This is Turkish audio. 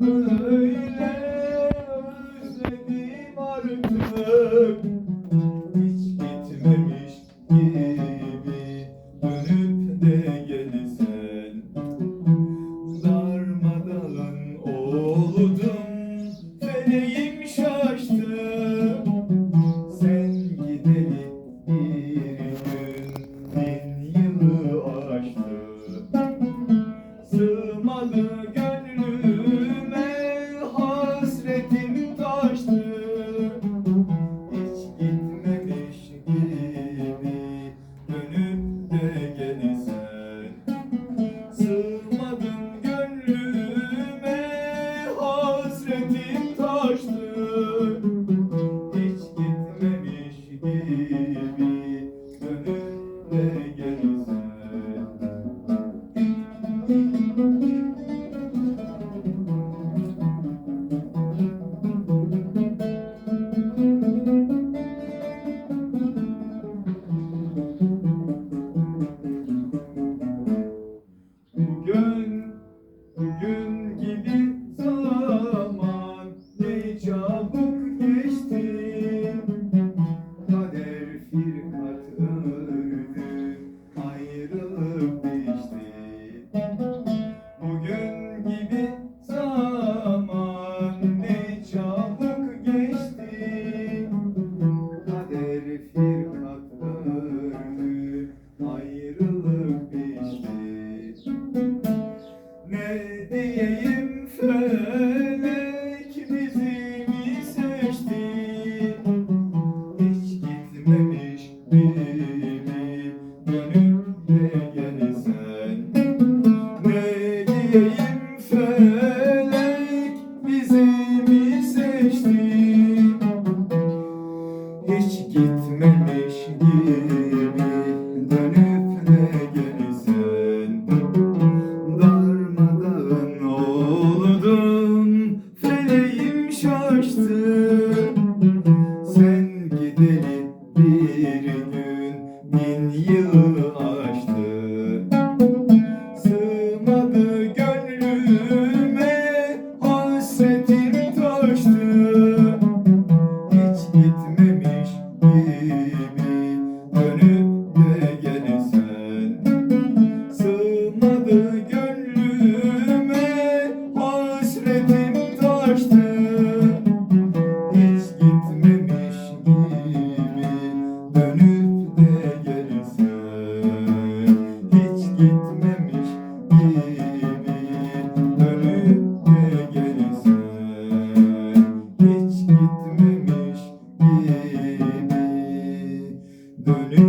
Mm-hmm. diyeyim felek bizi mi seçti Hiç gitmemiş gibi dönüp de gelsen Darmadağın oldum feleğim şaştı. Gönlüme hasretim taştı. Hiç gitmemiş gibi dönüp de gelse Hiç gitmemiş gibi dönüp de gelse Hiç gitmemiş gibi dönüp